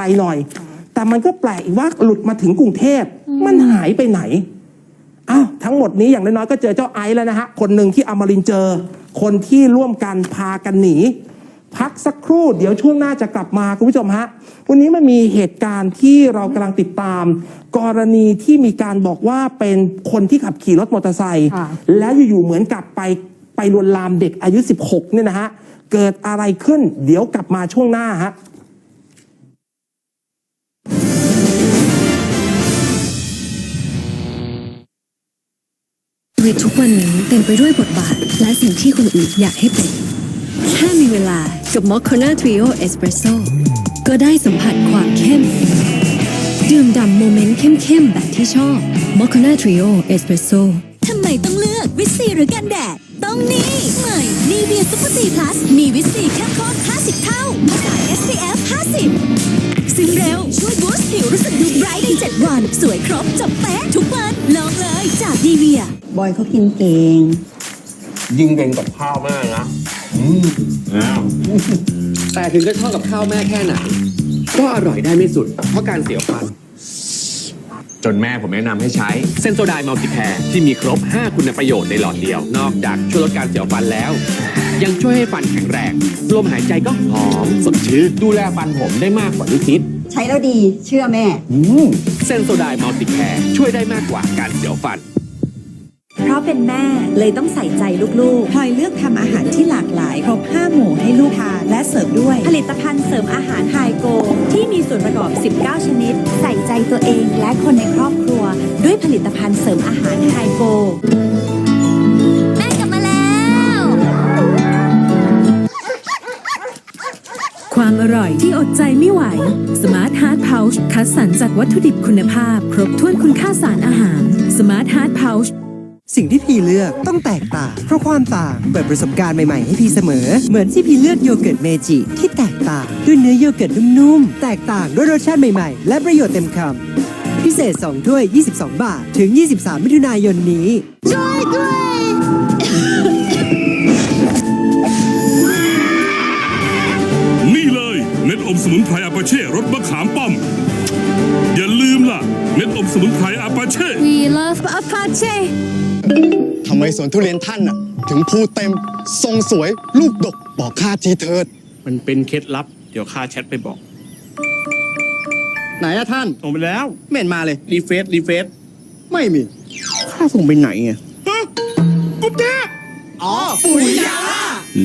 ลๆหน่อย แต่มันก็แปลกอีกว่าหลุดมาถึงกรุงเทพมันหายไปไหนอ้าวทั้งหมดนี้อย่างน้อยๆก็เจอเจ้าไอซ์แล้วนะฮะ คนหนึ่งที่อมรินทร์เจอ คนที่ร่วมกันพากันหนี พักสักครู่เดี๋ยวช่วงหน้าจะกลับมาคุณผู้ชมฮะ วันนี้มันมีเหตุการณ์ที่เรากำลังติดตาม กรณีที่มีการบอกว่าเป็นคนที่ขับขี่รถมอเตอร์ไซค์ค่ะแล้วอยู่ๆเหมือนกับไปไปลวนลามเด็กอายุ 16เนี่ยนะฮะ เกิดอะไรขึ้น เดี๋ยวกลับมาช่วงหน้าฮะ ชีวิตทุกวันนี้เต็มไปด้วยบทบาท และสิ่งที่คนอื่นอยากให้เป็น แค่มีเวลากับ m o c c a n a Trio Espresso ก็ได้สัมผัสความเข้มดื่มด่ำโมเมนต์เข้มๆ แบบที่ชอบ m o c c a n a Trio Espresso ทำไมต้องเลือกวิซีหรือกันแดด ต้องนี่ ใหม่นีเวียซุปเปอร์ซีพลัสมีวิซีเข้มข้น50 เท่า ภาษา SPF 50 ซึ่งเร็วช่วยบูสต์ผิวรู้สึก ท์ใน7วัน สวยครบจบเป๊ะทุกวันลองเลยจากนีเวีย บอยเขากินเก่ง ยิ่งเป็นกับข้าวแม่นะอืมอ้าวแต่ถึงจะชอบกับข้าวแม่แค่ไหน ก็อร่อยได้ไม่สุด เพราะการเสียวฟัน จนแม่ผมแนะนำให้ใช้เซนโซไดมัลติแพร์ที่มีครบ 5 คุณประโยชน์ในหลอดเดียว นอกจากช่วยลดการเสียวฟันแล้ว ยังช่วยให้ฟันแข็งแรงลมหายใจก็หอมสดชื่นดูแลฟันผมได้มากกว่าที่คิด ใช้แล้วดีเชื่อแม่ เซนโซไดมัลติแพร์ช่วยได้มากกว่าการเสียวฟัน เพราะเป็นแม่เลยต้องใส่ใจลูกๆพลอยเลือกทำอาหารที่หลากหลาย ครบ 5 หมู่ให้ลูกทานและเสิร์ฟด้วยผลิตภัณฑ์เสริมอาหารไฮโก ที่มีส่วนประกอบ 19 ชนิด ใส่ใจตัวเองและคนในครอบครัว ด้วยผลิตภัณฑ์เสริมอาหารไฮโก อร่อยที่อดใจไม่ไหว Smart Heart Pouch คัดสรรจากวัตถุดิบคุณภาพ ครบถ้วนคุณค่าสารอาหาร Smart Heart Pouch สิ่งที่พีเลือกต้องแตกต่าง เพราะความต่างเปิดประสบการณ์ใหม่ ๆ ให้พีเสมอ เหมือนที่พีเลือกโยเกิร์ตเมจิที่แตกต่าง ด้วยเนื้อโยเกิร์ตนุ่มๆ แตกต่างด้วยรสชาติใหม่ๆ และประโยชน์เต็มคำพิเศษ 2 ถ้วย 22 บาท ถึง 23 มิถุนายนนี้นี่ อมสมุนไพรอาปาเช่รสมะขามป้อม อย่าลืมล่ะ เม็ดอมสมุนไพรอาปาเช่ We love Apache ทำไมสวนทุเรียนท่านน่ะ ถึงพูเต็ม ทรงสวย ลูกดก บอกข้าทีเถิด มันเป็นเคล็ดลับ เดี๋ยวข้าแชทไปบอกไหนอะท่านส่งไปแล้วไม่เห็นมาเลย รีเฟซรีเฟซไม่มีข้าส่งไปไหนไง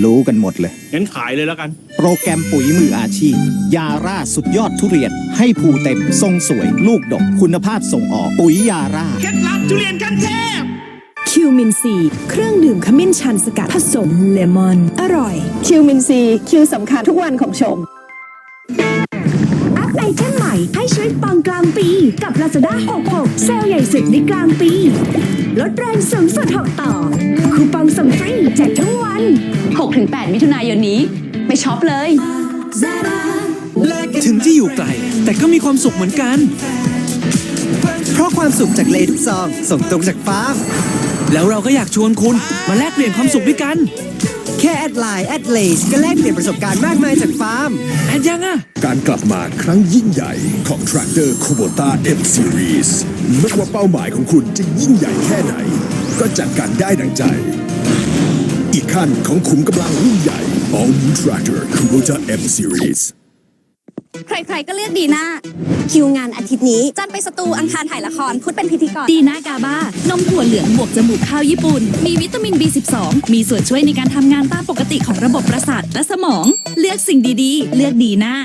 รู้กันหมดเลย งั้นขายเลยแล้วกัน โปรแกรมปุ๋ยมืออาชีพ ยาร่าสุดยอดทุเรียน ให้ภูเต็ม ทรงสวย ลูกดก คุณภาพส่งออก ปุ๋ยยาร่า เคล็ดลับทุเรียนกันเทพ คิวมินซีเครื่องดื่มขมิ้นชันสกัดผสมเลมอน อร่อย คิวมินซีคิวสำคัญทุกวันของชมอัพไอเทมใหม่ให้ชีวิตปังกลางปี กับ Lazada 66 เซลล์ใหญ่สุดในกลางปี ลดแรงสูงสุด 6 ต่อ คูปองส่งฟรีแจกทั้งวัน 6-8 มิถุนายนนี้ ไปช็อปเลย ถึงจะอยู่ไกล แต่ก็มีความสุขเหมือนกัน เพราะความสุขจากเลทุกซองส่งตรงจากฟาร์มแล้วเราก็อยากชวนคุณมาแลกเปลี่ยนความสุขด้วยกัน แค่แอดไลน์แอดเลสก็แลกเปลี่ยนประสบการณ์มากมายจากฟาร์ม แอดยังอะ การกลับมาครั้งยิ่งใหญ่ของ Tractor Kubota M Series ไม่ว่าเป้าหมายของคุณจะยิ่งใหญ่แค่ไหน ก็จัดการได้ดังใจ อีกขั้นของขุมกำลังรุ่นใหญ่ All New Tractor Kubota M Series ใครๆก็เลือกดีน่าคิวงานอาทิตย์นี้ จันทร์ไปสตูอังคารถ่ายละคร พุธเป็นพิธีกรดีน่ากาบานมถั่วเหลืองบวกจมูกข้าวญี่ปุ่น มีวิตามิน B12 มีส่วนช่วยในการทำงานตามปกติของระบบประสาทและสมอง เลือกสิ่งดีๆ เลือกดีน่า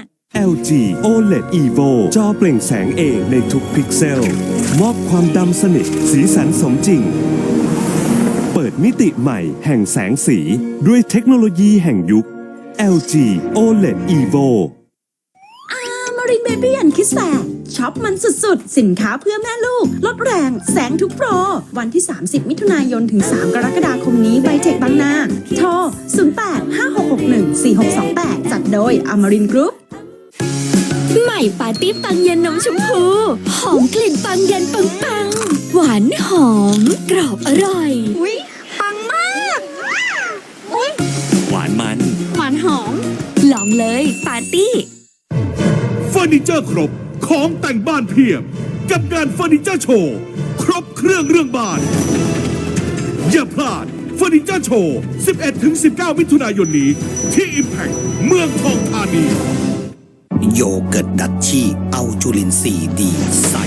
LG OLED Evo จอเปล่งแสงเองในทุกพิกเซล มอบความดำสนิทสีสันสมจริงเปิ ดมิติใหม่แห่งแสงสี ด้วยเทคโนโลยีแห่งยุค LG OLED Evo มารินเบบี้อันคิดแสช็อปมันสุดๆ สินค้าเพื่อแม่ลูก ลดแรง แสงทุกโปร วันที่ 30 มิถุนายนถึง 3 กรกฎาคมนี้ไบเทคบางนา โทร 08 5661 4628 จัดโดยอมรินกรุ๊ปใหม่ปาร์ตี้ปังเย็นนมชมพู หอมกลิ่นปังเย็นปังปังๆหวานหอม กรอบอร่อย อุ๊ย ปังมากอุ๊ย หวานมัน หวานหอม ลองเลยปาร์ตี้เฟอร์นิเจอร์ครบของแต่งบ้านเพียบ กับงานเฟอร์นิเจอร์โชว์ครบเครื่องเรื่องบ้าน อย่าพลาดเฟอร์นิเจอร์โชว์ 11-19 มิถุนายนนี้ ที่ Impact เมืองทองธานีโยเกิร์ตดัชชี่เอาจุลินทรีย์ดีใส่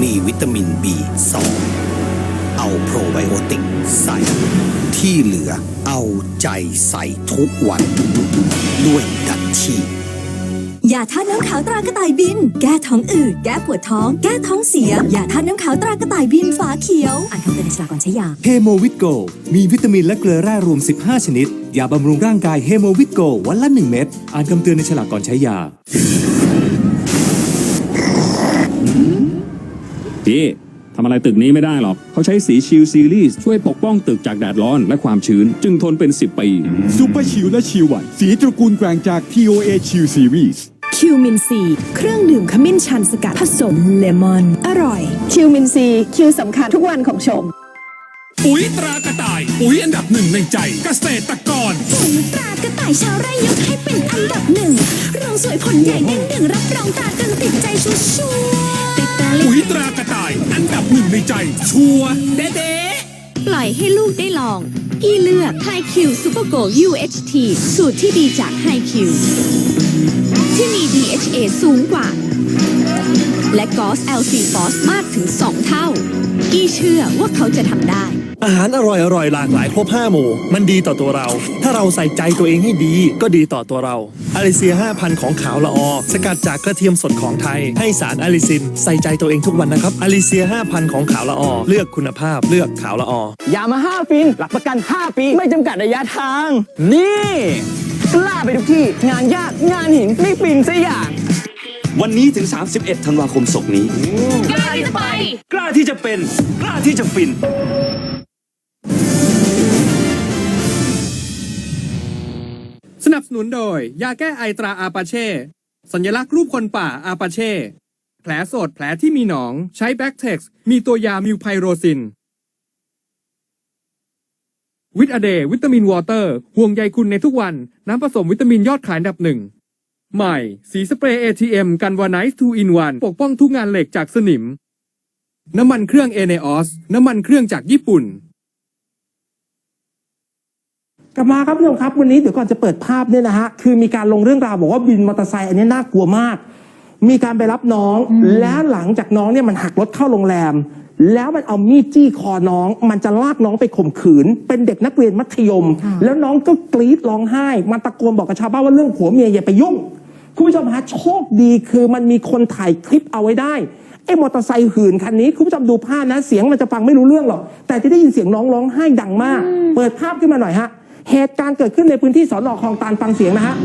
มีวิตามิน B2 เอาโปรไบโอติกใส่ ที่เหลือเอาใจใส่ทุกวัน ด้วยดัชชี่ยาท่าตุน้ำขาวตรากระต่ายบิน แก้ท้องอืด แก้ปวดท้อง แก้ท้องเสีย ยาท่าตุน้ำขาวตรากระต่ายบินฝาเขียว อ่านคำเตือนในฉลากก่อนใช้ยา เฮโมวิตโก มีวิตามินและเกลือแร่รวม 15 ชนิด ยาบำรุงร่างกายเฮโมวิตโกวันละ 1 เม็ด อ่านคำเตือนในฉลากก่อนใช้ยา พี่ทำอะไรตึกนี้ไม่ได้หรอก เขาใช้สีชิลซีรีส์ช่วยปกป้องตึกจากแดดร้อนและความชื้น จึงทนเป็น 10 ปี ซูเปอร์ชิลและชิลวันสีตระกูลแกร่งจาก TOA ชิลซีรีส์คิวมินซีเครื่องดื่มขมิ้นชันสกัดผสมเลมอน อร่อย คิวมินซีคิวสำคัญทุกวันของชม ปุ๋ยตรากระต่าย ปุ๋ยอันดับหนึ่งในใจ เกษตรกรปุ๋ยตรากระต่ายชาวไร่ยกให้เป็นอันดับหนึ่งรองสวยผลใหญ่เด้งดึงรับรองตราตึงติดใจชัวร์ๆติดตาลิ ปุ๋ยตรากระต่ายอันดับหนึ่งในใจ ชัวร์เด๊ะปล่อยให้ลูกได้ลอง พี่เลือก High Q Super Go UHT สูตรที่ดีจาก High Q ที่มี DHA สูงกว่า และกอส LC Force มากถึง 2 เท่ากี่เชื่อว่าเขาจะทำได้ อาหารอร่อยอร่อยหลากหลายครบ5หมู่ มันดีต่อตัวเรา ถ้าเราใส่ใจตัวเองให้ดีก็ดีต่อตัวเราอาริเซีย 5,000 ของขาวละออ สกัดจากกระเทียมสดของไทย ให้สารอาลิซิน ใส่ใจตัวเองทุกวันนะครับอาริเซีย 5,000 ของขาวละออ เลือกคุณภาพเลือกขาวละออยามาฮ่าฟินหลักประกัน 5 ปี ไม่จำกัดระยะทาง นี่กล้าไปทุกที่ งานยากงานหินไม่ฟินสัอย่างวันนี้ถึง 31 ธันวาคมศกนี้ กล้าที่จะไป กล้าที่จะเป็น กล้าที่จะฟิน นับสนุนโดย ยาแก้ไอตราอาปาเช่ สัญลักษณ์รูปคนป่าอาปาเช่ แผลสดแผลที่มีหนองใช้แบ็กเท็กซ์มีตัวยามิวไพโรซิน วิตอเดย์วิตามินวอเตอร์ ห่วงใยคุณในทุกวัน น้ำผสมวิตามินยอดขายอันดับหนึ่ง ใหม่ สีสเปรย์ ATM กันวาไนซ์2 in 1ปกป้องทุกงานเหล็กจากสนิม น้ำมันเครื่องเอเนออสน้ำมันเครื่องจากญี่ปุ่น กลับมาครับผู้ชมครับ วันนี้เดี๋ยวก่อนจะเปิดภาพเนี่ยนะฮะคือมีการลงเรื่องราวบอกว่าบินมอเตอร์ไซค์อันนี้น่ากลัวมาก มีการไปรับน้อง แล้วหลังจากน้องเนี่ยมันหักรถเข้าโรงแรม แล้วมันเอามีดจี้คอน้อง มันจะลากน้องไปข่มขืน เป็นเด็กนักเรียนมัธยม แล้วน้องก็กรีดร้องไห้มันตะโกนบอกกับชาวบ้านว่าเรื่องผัวเมียอย่าไปยุ่งคุณผู้ชมฮะโชคดีคือมันมีคนถ่ายคลิปเอาไว้ได้ไอ้มอเตอร์ไซค์หื่นคันนี้คุณผู้ชมดูภาพนะเสียงมันจะฟังไม่รู้เรื่องหรอกแต่จะได้ยินเสียงน้องร้องไห้ดังมาก เปิดภาพขึ้นมาหน่อยฮะ เหตุการณ์เกิดขึ้นในพื้นที่สอนอคลองตันฟังเสียงนะฮะ